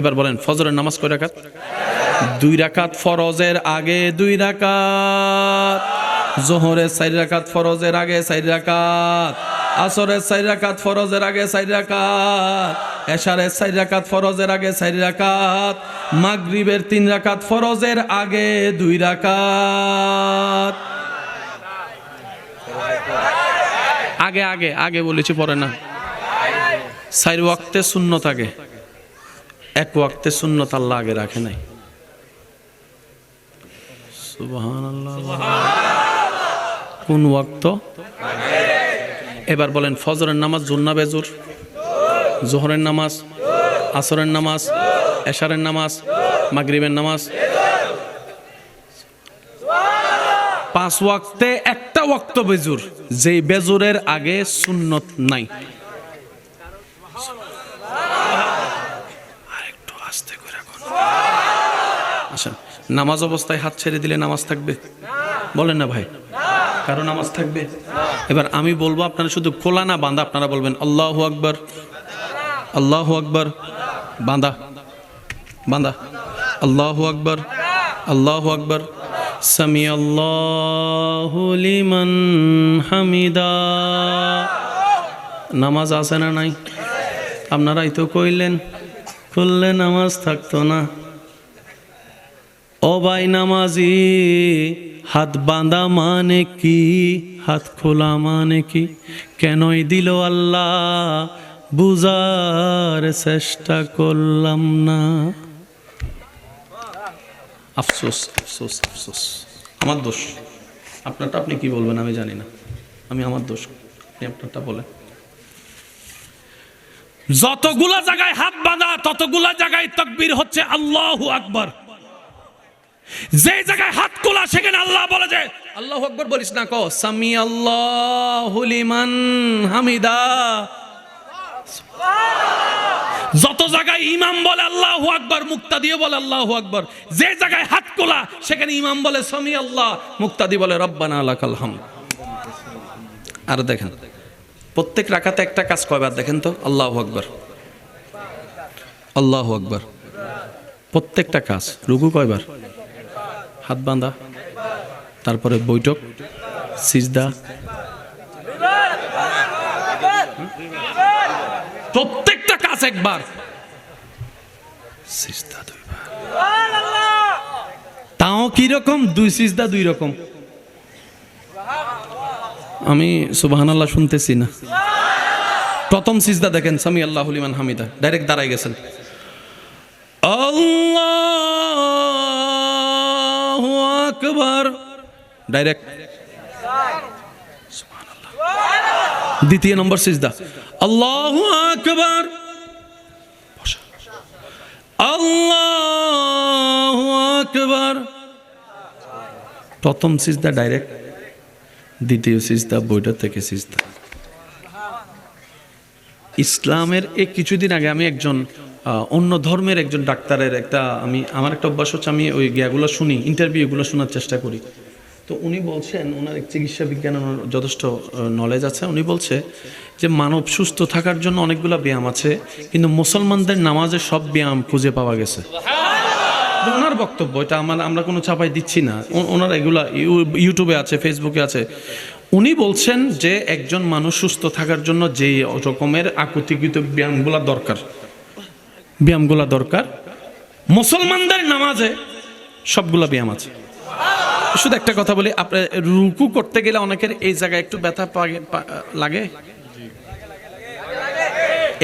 এবার বলেন, ফজরের নামাজ কয় রাখাত দুই রাকাত ফরজের আগে দুই রাকাত, জোহরের চার রাকাত ফরজের আগে চার রাকাত, আসরের চার রাকাত ফরজের আগে চার রাকাত, এশারের চার রাকাত ফরজের আগে চার রাকাত, মাগরিবের তিন রাকাত ফরজের আগে দুই রাকাত। আগে আগে আগে বলেছি, পরে না। চার ওয়াক্তে শূন্য আগে। এক ওয়াক্তে শূন্যত আল্লাহ আগে রাখে নাই। কোন ওয়াক্ত? এবার বলেন, ফজরের নামাজ, জুন্না বেজুর, জোহরের নামাজ, আসরের নামাজ, এশারের নামাজ, মাগরিবের নামাজ। পাঁচ ওয়াক্তে একটা ওয়াক্ত বেজুর, যেই বেজুরের আগে সুন্নত নাই আরেকটু আস্তে করে কোন আচ্ছা নামাজ অবস্থায় হাত ছেড়ে দিলে নামাজ থাকবে? বলেন না ভাই। কারও নামাজ থাকবে? এবার আমি বলব আপনারা শুধু খোলা না বাঁধা, আপনারা বলবেন, আল্লাহ আকবর আল্লাহ আকবর, বাঁধা বাঁধা, আল্লাহ আকবর আল্লাহ আকবর সামি আল্লাহ হামিদা। নামাজ আছে না নাই? আপনারাই তো কইলেন, খুললে নামাজ থাকতো না। ভাই নামাজি, হাত বাঁধা মানে কি? হাত খোলা মানে কি? কেনই দিল আল্লাহ বুঝার চেষ্টা করলাম না। আফসোস আফসোস আফসোস। আমার দোষ। আপনারটা আপনি কি বলবেন আমি জানি না। আমি আমার দোষ। আপনি আপনারটা বলেন। যতগুলা জায়গায় হাত বাঁধা, ততগুলা জায়গায় তকবীর হচ্ছে আল্লাহু আকবার। যে জায়গায় হাত খোলা, সেখানে আল্লাহ বলে যে, আল্লাহ আকবর বলিস না কো সামি আল্লাহু হামিদা। যত জায়গায় ইমাম বলে আল্লাহ আকবার মুক্তা দিয়ে বলে আল্লাহ আকবর। যে জায়গায় হাত খোলা, সেখানে ইমাম বলে সামি আল্লাহ মুক্তাদি বলে রব্বানা লাকাল হামদ। আর দেখেন, প্রত্যেক রাখাতে একটা কাজ কয়বার দেখেন তো? আল্লাহ আকবর। আল্লাহ আকবর। প্রত্যেকটা কাজ, রুকু কয়বার হাত বাঁধা তারপরে বৈঠক, সিজদা। প্রত্যেকটা কাজ একবার। তাও কি রকম? দুই সিজদা, দুই রকম। আমি সুবহানাল্লাহ শুনতেছি না। প্রথম সিজদা দেখেন সামি আল্লাহ হামিদা। ডাইরেক্ট দাঁড়াই গেছেন। আকবার ডাইরেক্ট দ্বিতীয় নম্বর সিজদা। আল্লাহু আকবার। আল্লাহু আকবার। প্রথম সিজদা ডাইরেক্ট দ্বিতীয় সিজদা, বইটা থেকে সিজদা। ইসলামের এই কিছুদিন আগে আমি একজন অন্য ধর্মের একজন ডাক্তারের একটা, আমি, আমার একটা অভ্যাস হচ্ছে আমি ওই জ্ঞাগুলো শুনি ইন্টারভিউগুলো শোনার চেষ্টা করি। তো উনি বলছেন, ওনার চিকিৎসা বিজ্ঞানের যথেষ্ট নলেজ আছে। উনি বলছে যে মানব সুস্থ থাকার জন্য অনেকগুলো ব্যায়াম আছে, কিন্তু মুসলমানদের নামাজে সব ব্যায়াম খুঁজে পাওয়া গেছে। ওনার বক্তব্য, এটা আমার, আমরা কোনো চাপাই দিচ্ছি না। ওনার এগুলা ইউ- ইউটিউবে আছে ফেসবুকে আছে। উনি বলছেন যে একজন মানুষ সুস্থ থাকার জন্য যে রকমের আকুতিকৃত ব্যায়ামগুলা দরকার। ব্যায়ামগুলা দরকার। মুসলমানদের নামাজে সবগুলা ব্যায়াম আছে। শুধু একটা কথা বলি আপনার রুকু করতে গেলে অনেকের এই জায়গায় একটু ব্যথা লাগে?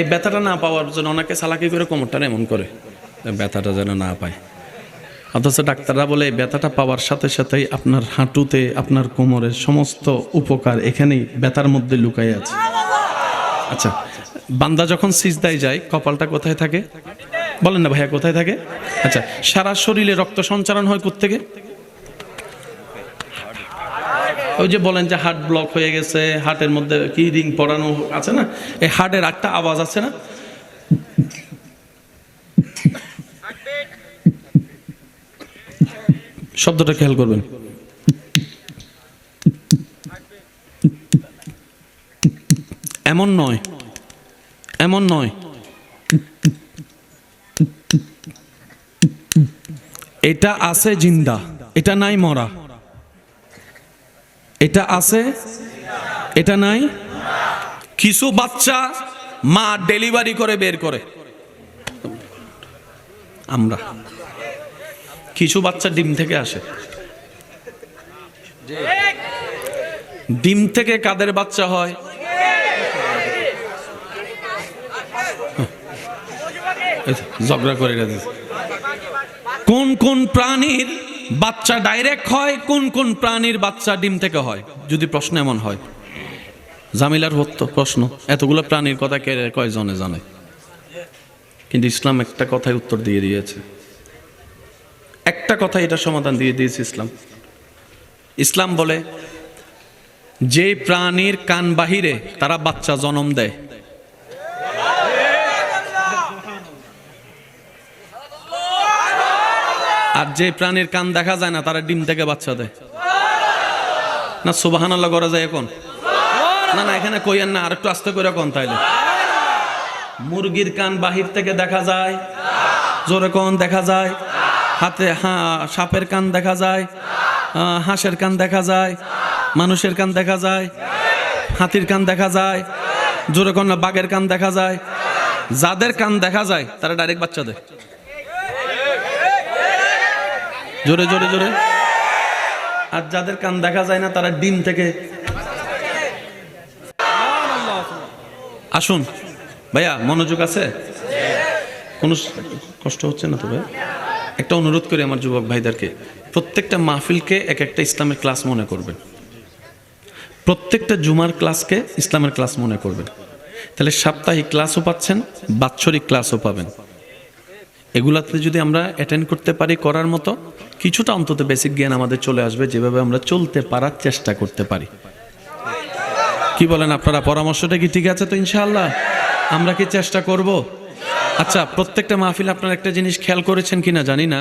এই ব্যথাটা না পাওয়ার জন্য অনেকে চালাকি করে কোমরটা এমন করে ব্যথাটা যেন না পায়। অথচ ডাক্তাররা বলে ব্যথাটা পাওয়ার সাথে সাথেই আপনার হাঁটুতে, আপনার কোমরের সমস্ত উপকার এখানেই ব্যথার মধ্যে লুকাই আছে। আচ্ছা বান্দা যখন সিজদায় যায়, কপালটা কোথায় থাকে? বলেন না ভাইয়া, কোথায় থাকে? আচ্ছা সারা শরীরে রক্ত সঞ্চালন হয় কোত্থেকে? ওই যে বলেন যে হার্ট ব্লক হয়ে গেছে, হার্টের মধ্যে কি রিং পড়ানো আছে না? এই হার্টের একটা আওয়াজ আছে না? শব্দটা খেয়াল করবেন। এমন নয়। এমন নয়। এটা আছে জিন্দা, এটা নাই মরা। এটা আছে, এটা নাই কিছু বাচ্চা মা ডেলিভারি করে বের করে। আমরা। কিছু বাচ্চা ডিম থেকে আসে। ডিম থেকে কাদের বাচ্চা হয় এই তো, ঝগড়া করে গেছে কোন কোন প্রাণীর বাচ্চা ডাইরেক্ট হয়, কোন কোন প্রাণীর বাচ্চা ডিম থেকে হয়? যদি প্রশ্ন এমন হয়। জামিলার হত্য প্রশ্ন, এতগুলো প্রাণীর কথা কে কয়জনে জানে? কিন্তু ইসলাম একটা কথায় উত্তর দিয়ে দিয়েছে। একটা কথা এটা সমাধান দিয়ে দিয়েছে ইসলাম। ইসলাম বলে, যে প্রাণীর কান বাহিরে তারা বাচ্চা জন্ম দেয় আর যে প্রাণীর কান দেখা যায় না, তারা ডিম থেকে বাচ্চা দেয়। না সুবাহান আল্লাহ করা যায় এখন? না না, এখানে কইয়েন না আর একটু আস্তে করে কোন তাইলে। মুরগির কান বাহির থেকে দেখা যায়, জোরে কোন, দেখা যায়। হাতে হা, সাপের কান দেখা যায় হাঁসের কান দেখা যায়, মানুষের কান দেখা যায়, হাতির কান দেখা যায়, জোরে কোন বাঘের কান দেখা যায়। যাদের কান দেখা যায়, তারা ডাইরেক্ট বাচ্চা দেয়। জোরে জোরে জোরে। আর যাদের কান দেখা যায় না, তারা ডিম থেকে আসুন। ভাইয়া, মনোযোগ আছে? কোনো কষ্ট হচ্ছে না তো ভাই? একটা অনুরোধ করি আমার যুবক ভাইদেরকে, প্রত্যেকটা মাহফিলকে এক একটা ইসলামের ক্লাস মনে করবেন। প্রত্যেকটা জুমার ক্লাসকে ইসলামের ক্লাস মনে করবেন। তাহলে সাপ্তাহিক ক্লাসও পাচ্ছেন, বাৎসরিক ক্লাসও পাবেন। এগুলাতে যদি আমরা অ্যাটেন্ড করতে পারি করার মতো কিছুটা অন্তত বেসিক জ্ঞান আমাদের চলে আসবে, যেভাবে আমরা চলতে পারার চেষ্টা করতে পারি। কি বলেন আপনারা, পরামর্শটা কি ঠিক আছে তো ইনশাল্লাহ আমরা কি চেষ্টা করব? আচ্ছা প্রত্যেকটা মাহফিলে আপনারা একটা জিনিস খেয়াল করেছেন কিনা জানি না।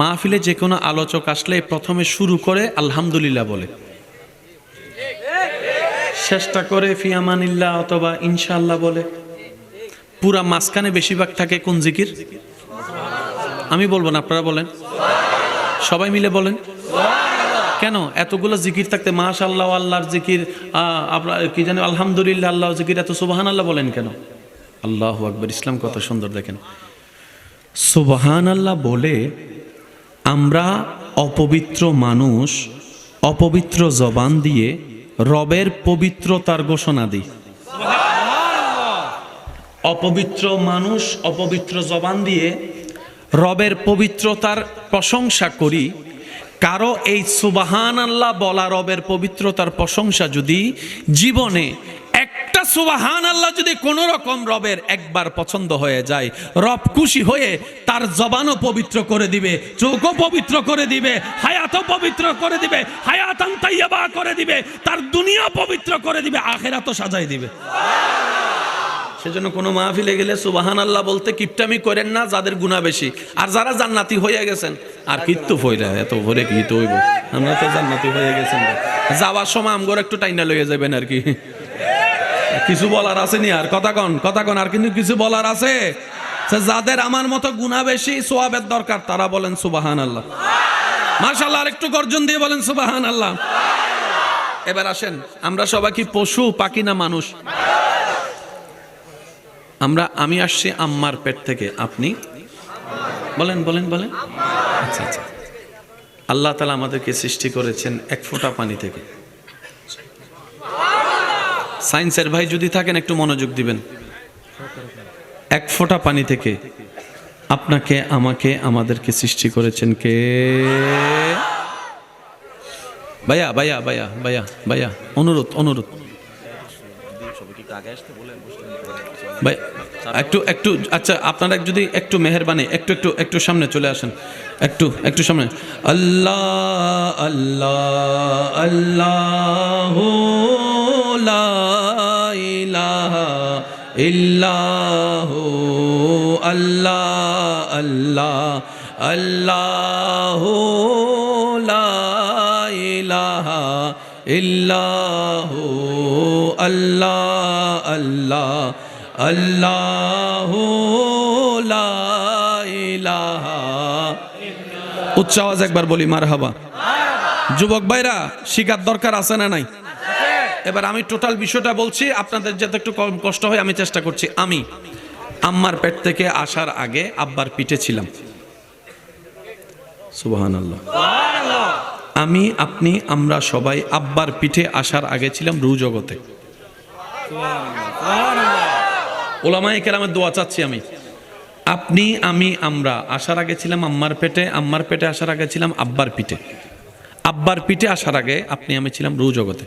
মাহফিলে যে কোনো আলোচক আসলে প্রথমে শুরু করে আলহামদুলিল্লাহ বলে। চেষ্টা করে ফিয়ামানিল্লাহ অথবা ইনশাল্লাহ বলে। পুরা মাঝখানে বেশিরভাগ থাকে কোন জিকির? আমি বলব না, আপনারা বলেন। সবাই মিলে বলেন। কেন? এতগুলো জিকির থাকতে মাশাল্লাহ আল্লাহর জিকির আপনার কি জানি, আলহামদুলিল্লাহ আল্লাহ জিকির, এত সুবাহান আল্লাহ বলেন কেন? আল্লাহ আকবর, ইসলাম কত সুন্দর দেখেন। সুবাহান আল্লাহ বলে, আমরা অপবিত্র মানুষ, অপবিত্র জবান দিয়ে রবের পবিত্রতার ঘোষণা দিই। অপবিত্র মানুষ, অপবিত্র জবান দিয়ে রবের পবিত্রতার প্রশংসা করি। কারও এই সুবাহান আল্লাহ বলা রবের পবিত্রতার প্রশংসা যদি জীবনে একটা সুবাহান আল্লাহ যদি কোনো রকম রবের একবার পছন্দ হয়ে যায়, রব খুশি হয়ে তার জবানও পবিত্র করে দিবে, চোখও পবিত্র করে দিবে, হায়াতও পবিত্র করে দিবে, হায়াতান তাইয়াবা করে দিবে, তার দুনিয়া পবিত্র করে দিবে, আখেরাতও সাজাই দিবে। সেজন্য কোনো মাহফিলে গেলে সুবাহান আল্লাহ বলতে কিপটামি করেন না যাদের গুণা বেশি। আর যারা জান্নাতি হয়ে গেছেন, আর কিত্তু ফইরা এত ভরে কি হইব? আমরা তো জান্নাতি হয়ে গেছেন যাওয়ার সময় আমগর একটু টাইনা লইয়ে যাবেন আর কি। কিছু বলার আছে নি আর, কথা কন কথা কন, আর কিন্তু কিছু বলার আছে? যাদের আমার মতো গুণা বেশি, সোয়াবের দরকার, তারা বলেন সুবাহান আল্লাহ মার্শাল্লাহ আর একটু গর্জন দিয়ে বলেন সুবাহান আল্লাহ এবার আসেন, আমরা সবাই কি পশু, পাখি না মানুষ? আমরা, আমি আসছি আম্মার পেট থেকে। আপনি? বলেন বলেন বলেন। আচ্ছা আচ্ছা। আল্লাহ তালা আমাদেরকে সৃষ্টি করেছেন এক ফোঁটা পানি থেকে। সায়েন্সের ভাই যদি থাকেন, একটু মনোযোগ দিবেন। এক ফোঁটা পানি থেকে আপনাকে, আমাকে, আমাদেরকে সৃষ্টি করেছেন কে? ভাইয়া ভাইয়া ভাইয়া ভাইয়া ভাইয়া। অনুরোধ অনুরোধ। ভাই, একটু একটু আচ্ছা আপনারা যদি একটু মেহরবানি, একটু একটু একটু সামনে চলে আসেন। একটু একটু সামনে। আল্লাহ আল্লাহ আল্লাহ ইল্লাহু, আল্লাহ আল্লাহ আল্লাহ ইলাহা ইল্লাহু। আল্লাহ আল্লাহ আল্লাহ উচ্চ আওয়াজ একবার বলি মার হাবা যুবক ভাইরা শিকার দরকার আছে না নাই? এবার আমি টোটাল বিষয়টা বলছি, আপনাদের যাতে একটু কম কষ্ট হয়, আমি চেষ্টা করছি। আমি আম্মার পেট থেকে আসার আগে আব্বার পিঠে ছিলাম। আমি, আপনি, আমরা সবাই আব্বার পিঠে আসার আগে ছিলাম রু জগতে। ওলামাই কেরামের দোয়া চাচ্ছি আমি। আপনি, আমি, আমরা আসার আগে ছিলাম আম্মার পেটে আম্মার পেটে আসার আগে ছিলাম আব্বার পিঠে। আব্বার পিঠে আসার আগে আপনি, আমি ছিলাম রু জগতে।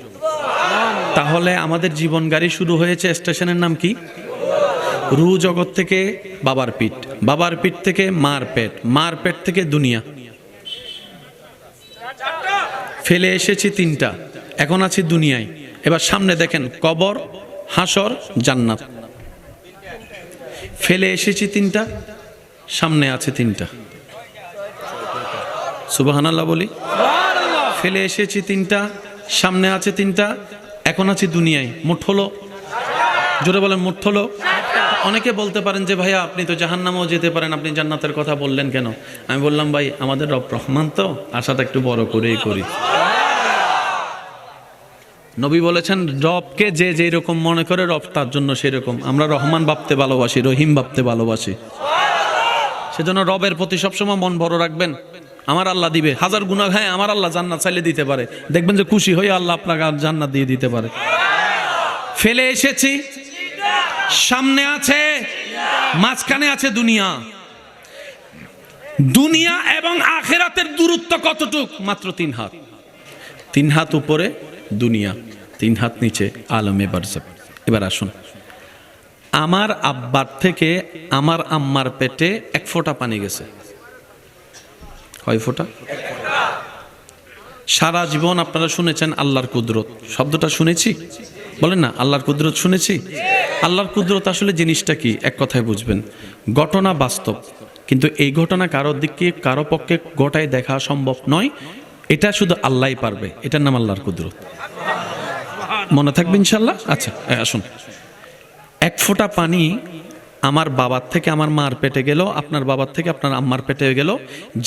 তাহলে আমাদের জীবন গাড়ি শুরু হয়েছে স্টেশনের নাম কি? রু জগৎ থেকে বাবার পিঠ। বাবার পিঠ থেকে মার পেট। মার পেট থেকে দুনিয়া। ফেলে এসেছি তিনটা। এখন আছি দুনিয়ায়। এবার সামনে দেখেন, কবর হাসর, জান্নাত। ফেলে এসেছি তিনটা, সামনে আছে তিনটা। সুবাহানাল্লাহ বলি। ফেলে এসেছি তিনটা, সামনে আছে তিনটা, এখন আছি দুনিয়ায়। মোট হলো? জোরে বলেন, মোট হলো? অনেকে বলতে পারেন যে, ভাইয়া, আপনি তো জাহান্নামেও যেতে পারেন, আপনি জান্নাতের কথা বললেন কেন? আমি বললাম, ভাই, আমাদের রব রহমান তো আশাটা একটু বড় করেই করি। নবী বলেছেন, রবকে যে যেই রকম মনে করে, রব তার জন্য সেরকম। আমরা রহমান ভাবতে ভালোবাসি, রহিম ভাবতে ভালোবাসি। সেজন্য রবের প্রতি সবসময় মন বড় রাখবেন। আমার আল্লাহ দিবে। হাজার গুণা খায় আমার আল্লাহ জান্নাত চাইলে দিতে পারে। দেখবেন যে খুশি হয়ে আল্লাহ আপনাকে জান্নাত দিয়ে দিতে পারে। ফেলে এসেছি। সামনে আছে, মাঝখানে আছে দুনিয়া। দুনিয়া এবং আখেরাতের দূরত্ব কতটুক? মাত্র তিন হাত। তিন হাত উপরে দুনিয়া, তিন হাত নিচে, আলমে বারজাক এবার আসুন। আমার আব্বার থেকে আমার আম্মার পেটে এক ফোঁটা পানি গেছে। কয় ফোঁটা? সারা জীবন আপনারা শুনেছেন আল্লাহর কুদরত। শব্দটা শুনেছি? বলেন না, আল্লাহর কুদরত শুনেছি? আল্লাহর কুদরত আসলে জিনিসটা কি? এক কথায় বুঝবেন। ঘটনা বাস্তব। কিন্তু এই ঘটনা কারোর দিকে, কারও পক্ষে গোটায় দেখা সম্ভব নয়। এটা শুধু আল্লাহই পারবে। এটার নাম আল্লাহর কুদরত। মনে থাকবে ইনশাল্লাহ আচ্ছা আসুন। এক ফোঁটা পানি আমার বাবার থেকে আমার মার পেটে গেল, আপনার বাবার থেকে আপনার আম্মার পেটে গেল।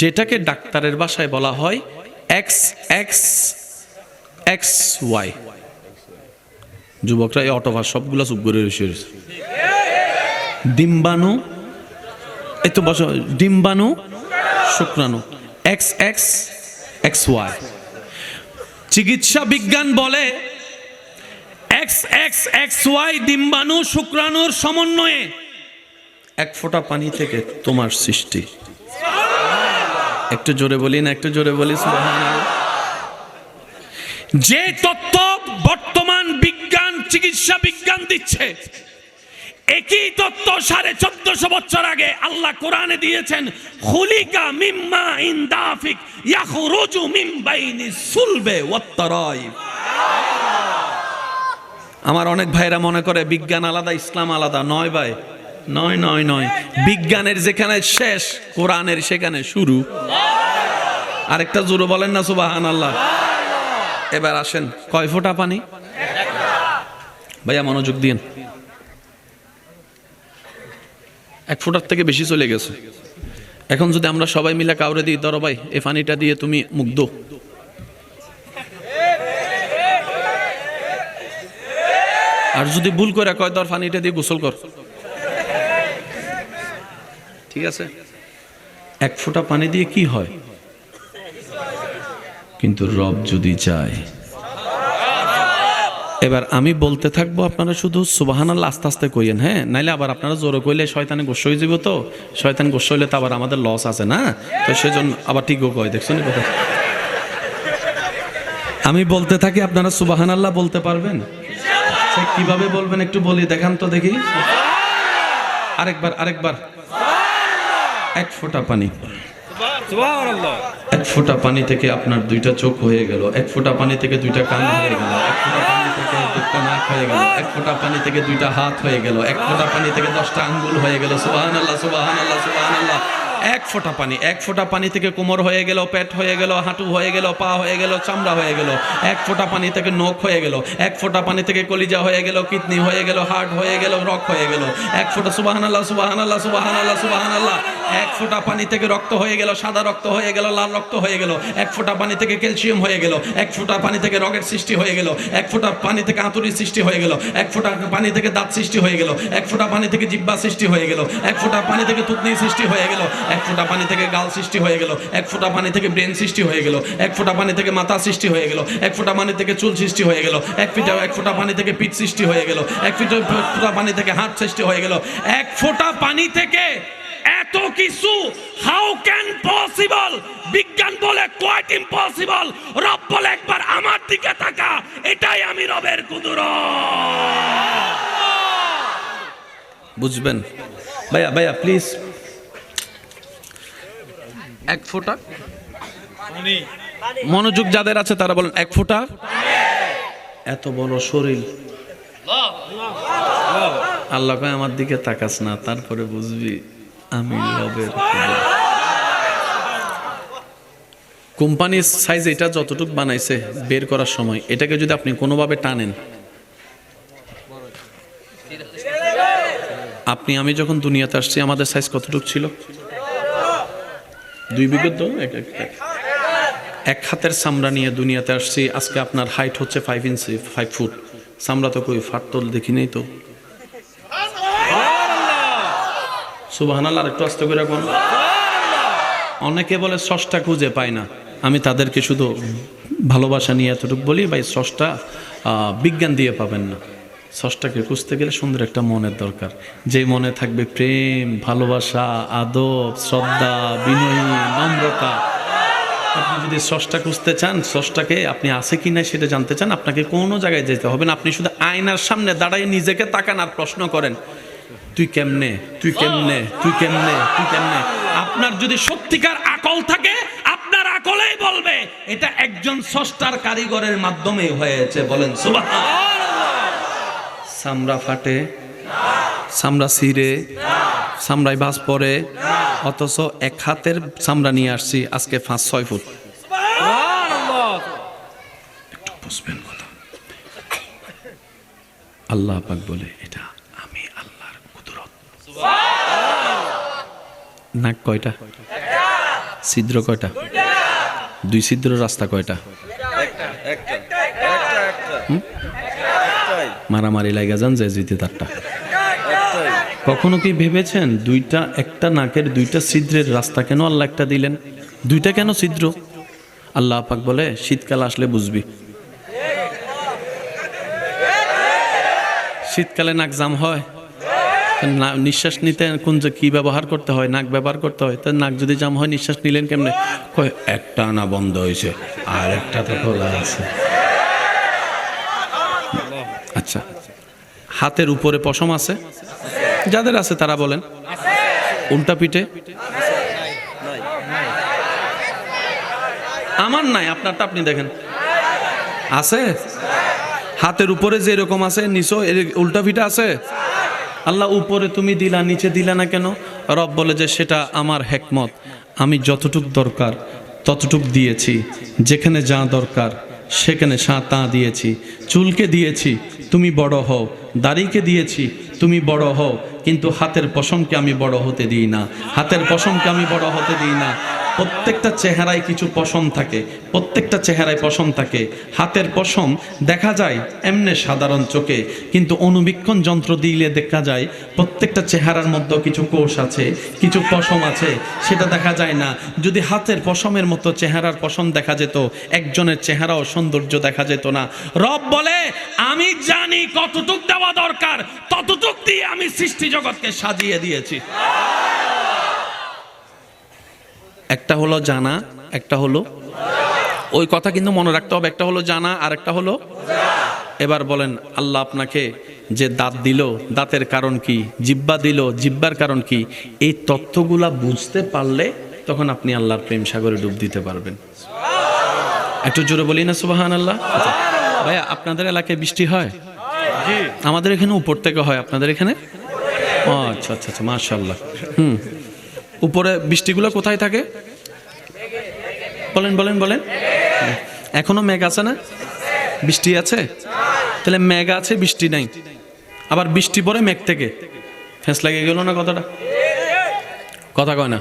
যেটাকে ডাক্তারের ভাষায় বলা হয় এক্স এক্স এক্স, ওয়াই। যুবকরা এই অটোভার সবগুলো চুপ করে রয়েছে। ডিম্বাণু, এই তো বসো, ডিম্বাণু, শুক্রাণু। এক্স এক্স এক্স ওয়াই চিকিৎসা বিজ্ঞান বলে এক্স এক্স এক্স ওয়াই ডিম্বাণু, শুক্রাণুর সমন্বয়ে এক ফোঁটা পানি থেকে তোমার সৃষ্টি। একটু জোরে বলি না একটু জোরে বলি যে তত্ত্ব বর্তমান বিজ্ঞান, চিকিৎসা বিজ্ঞান দিচ্ছে একই তত্ত্ব সাড়ে চোদ্দশো বছর আগে আল্লাহ কোরআনে দিয়েছেন খুলিকা মিম্মা ইন্দাফিক ইয়াখরুজু মিন সুলবে ওয়াত্তারাইব আমার অনেক ভাইরা মনে করে বিজ্ঞান আলাদা, ইসলাম আলাদা। নয় ভাই, নয় নয় নয়। বিজ্ঞানের যেখানে শেষ, কোরআনের সেখানে শুরু। আরেকটা জোরে বলেন না সুবাহান আল্লাহ এবার আসেন, কয় ফোঁটা পানি? ভাইয়া মনোযোগ দিন এক ফোঁটার থেকে বেশি চলে গেছে। এখন যদি আমরা সবাই মিলে কাউরে দিই, ধরো ভাই, এই পানিটা দিয়ে তুমি মুগ্ধ। আর যদি ভুল করে কয় তোর পানিটা দিয়ে গোসল কর। ঠিক আছে? এক ফোঁটা পানি দিয়ে কি হয়? কিন্তু রব যদি চায় এবার আমি বলতে থাকব আপনারা শুধু সুবাহানাল্লাহ আস্তে আস্তে কইয়েন হ্যাঁ? নাইলে আবার আপনারা জোরে কইলে শয়তানে গোস্ব হয়ে যাব তো। শয়তান গোস্ব হইলে তো আবার আমাদের লস আছে না? তো সেজন্য আবার ঠিকও কয় দেখছেন কথা আমি বলতে থাকি আপনারা সুবাহানাল্লাহ বলতে পারবেন? সে কীভাবে বলবেন একটু বলি দেখান তো দেখি। আরেকবার আরেকবার। এক ফোঁটা পানি। এক ফোঁটা পানি থেকে আপনার দুইটা চোখ হয়ে গেল। এক ফোঁটা পানি থেকে দুইটা কান হয়ে গেল। এক ফোঁটা নাক হয়ে গেল। এক ফোঁটা পানি থেকে দুইটা হাত হয়ে গেল। এক ফোঁটা পানি থেকে দশটা আঙ্গুল হয়ে গেল। সুবাহান আল্লাহ সুবাহান আল্লাহ আল্লাহ এক ফোঁটা পানি এক ফোঁটা পানি থেকে কোমর হয়ে গেল পেট হয়ে গেল হাঁটু হয়ে গেল পা হয়ে গেল চামড়া হয়ে গেল এক ফোঁটা পানি থেকে নখ হয়ে গেল এক ফোঁটা পানি থেকে কলিজা হয়ে গেল কিডনি হয়ে গেল হার্ট হয়ে গেল রক হয়ে গেল এক ফোঁটা সুবাহান আল্লাহ সুবাহান আল্লাহ সুবাহান আল্লাহ সুবাহান আল্লাহ এক ফোঁটা পানি থেকে রক্ত হয়ে গেল সাদা রক্ত হয়ে গেল লাল রক্ত হয়ে গেল এক ফোঁটা পানি থেকে ক্যালসিয়াম হয়ে গেল এক ফোঁটা পানি থেকে রগের সৃষ্টি হয়ে গেল এক ফোঁটা পানি থেকে আঁতুরির সৃষ্টি হয়ে গেল এক ফোঁটা পানি থেকে দাঁত সৃষ্টি হয়ে গেল এক ফোঁটা পানি থেকে জিব্বা সৃষ্টি হয়ে গেল এক ফোঁটা পানি থেকে তুতনি সৃষ্টি হয়ে গেল এক ফোঁটা পানি থেকে গাল সৃষ্টি হয়ে গেল, এক ফোঁটা পানি থেকে ব্রেন সৃষ্টি হয়ে গেল, এক ফোঁটা পানি থেকে মাথা সৃষ্টি হয়ে গেল, এক ফোঁটা পানি থেকে চুল সৃষ্টি হয়ে গেল, এক ফিটা এক ফোঁটা পানি থেকে পিঠ সৃষ্টি হয়ে গেল, এক ফিটা ফোঁটা পানি থেকে হাত সৃষ্টি হয়ে গেল, এক ফোঁটা পানি থেকে এত কিছু হাউ ক্যান পসিবল বিজ্ঞান বলে কোয়াইট ইম্পসিবল রব বলে একবার আমার দিকে তাকা, এটাই আমি রবের কুদুর বুঝবেন? ভাইয়া ভাইয়া প্লিজ এক ফোঁটা। মনোযোগ যাদের আছে তারা বলেন এক ফোঁটা। এত বড় শরীর। আল্লাহ আমার দিকে তাকাস না, তারপরে বুঝবি আমি রবের কোম্পানির সাইজ এটা যতটুকু বানাইছে বের করার সময়, এটাকে যদি আপনি কোনোভাবে টানেন, আপনি, আমি যখন দুনিয়াতে আসছি, আমাদের সাইজ কতটুকু ছিল? দুই বিগত? এক- এক- হাতের চামড়া নিয়ে দুনিয়াতে আসছি আজকে আপনার হাইট হচ্ছে ফাইভ ইঞ্চি ফাইভ ফুট চামড়া তো কই ফাটতল দেখি নেই তো। সুবাহান আল্লাহ একটু আস্তে করে কোন অনেকে বলে সষ্টা খুঁজে পায় না। আমি তাদেরকে শুধু ভালোবাসা নিয়ে এতটুকু বলি ভাই আহ, বিজ্ঞান দিয়ে পাবেন না। ষষ্ঠাকে খুঁজতে গেলে সুন্দর একটা মনের দরকার। যে মনে থাকবে প্রেম, ভালোবাসা, আদব, শ্রদ্ধা, বিনয়ী, নম্রতা। আপনি যদি ষষ্ঠা খুঁজতে চান ষষ্ঠাকে আপনি আছে কি না সেটা জানতে চান, আপনাকে কোনো জায়গায় যেতে হবে না। আপনি শুধু আয়নার সামনে দাঁড়ায় নিজেকে তাকান আর প্রশ্ন করেন, তুই কেমনে? তুই কেমনে? তুই কেমনে? তুই কেমনে? আপনার যদি সত্যিকার আকল থাকে, আপনার আকলেই বলবে, এটা একজন ষষ্ঠার কারিগরের মাধ্যমে হয়েছে। বলেন সুবাহ সামরা ফাটে সামরা সিরে সামরাই বাস পরে অথচ এক হাতের সামরা নিয়ে আসছি আজকে পাঁচ ছয় ফুট। একটু বুঝবেন কথা। আল্লাহ পাক বলে এটা আমি আল্লাহর কুদরত। নাক কয়টা? ছিদ্র কয়টা? দুই ছিদ্র রাস্তা কয়টা? মারামারি লাগা যান যে জিতে তারটা। কখনো কি ভেবেছেন দুইটা, একটা নাকের দুইটা ছিদ্রের রাস্তা কেন আল্লাহ একটা দিলেন? দুইটা কেন ছিদ্র? আল্লাহ পাক বলে, শীতকাল আসলে বুঝবি। শীতকালে নাক জাম হয়। নিঃশ্বাস নিতে কোন যে কি ব্যবহার করতে হয়, নাক ব্যবহার করতে হয় তার নাক যদি জাম হয়, নিঃশ্বাস নিলেন কেমনে? কয়, একটা না বন্ধ হয়েছে, আর একটা তো খোলা আছে। আচ্ছা। হাতের উপরে পশম আছে? যাদের আছে তারা বলেন। উল্টা পিঠে? আমার নাই, আপনারটা আপনি দেখেন। আছে? হাতের উপরে যে এরকম আছে নিচো উল্টা পিঠা আছে? আল্লাহ, উপরে তুমি দিলা, নিচে দিলা না কেন? রব বলে যে সেটা আমার হেকমত। আমি যতটুক দরকার, ততটুক দিয়েছি। যেখানে যা দরকার, সেখানে সা তা দিয়েছি। চুলকে দিয়েছি তুমি বড় হও। দাড়িকে দিয়েছি, তুমি বড় হও। কিন্তু হাতের পশমকে আমি বড় হতে দিই না। হাতের পশমকে আমি বড় হতে দিই না। প্রত্যেকটা চেহারায় কিছু পশম থাকে, প্রত্যেকটা চেহারায় পশম থাকে। হাতের পশম দেখা যায় এমনে সাধারণ চোখে, কিন্তু অনুবীক্ষণ যন্ত্র দিলে দেখা যায় প্রত্যেকটা চেহারার মধ্যে কিছু কোষ আছে, কিছু পশম আছে, সেটা দেখা যায় না। যদি হাতের পশমের মতো চেহারার পশম দেখা যেত, একজনের চেহারাও সৌন্দর্য দেখা যেত না। রব বলে, আমি জানি কতটুক দেওয়া দরকার, ততটুক দিয়ে আমি সৃষ্টি জগৎকে সাজিয়ে দিয়েছি। একটা হলো জানা একটা হলো ওই কথা কিন্তু মনে রাখতে হবে একটা হলো জানা আর একটা হলো এবার বলেন আল্লাহ আপনাকে যে দাঁত দিল দাঁতের কারণ কি জিব্বা দিল জিব্বার কারণ কি এই তথ্যগুলা বুঝতে পারলে তখন আপনি আল্লাহর প্রেম সাগরে ডুব দিতে পারবেন। একটু জোরে বলি না সুবাহান আল্লাহ আচ্ছা, ভাইয়া আপনাদের এলাকায় বৃষ্টি হয়? আমাদের এখানে উপর থেকে হয় আপনাদের এখানে? ও আচ্ছা আচ্ছা আচ্ছা মাশাল্লাহ হুম। উপরে বৃষ্টিগুলো কোথায় থাকে? বলেন বলেন বলেন। এখনও মেঘ আছে না? বৃষ্টি আছে? তাহলে মেঘ আছে, বৃষ্টি নাই। আবার বৃষ্টি পরে মেঘ থেকে। ফেঁস লাগে গেল না কথাটা? কথা কয় না।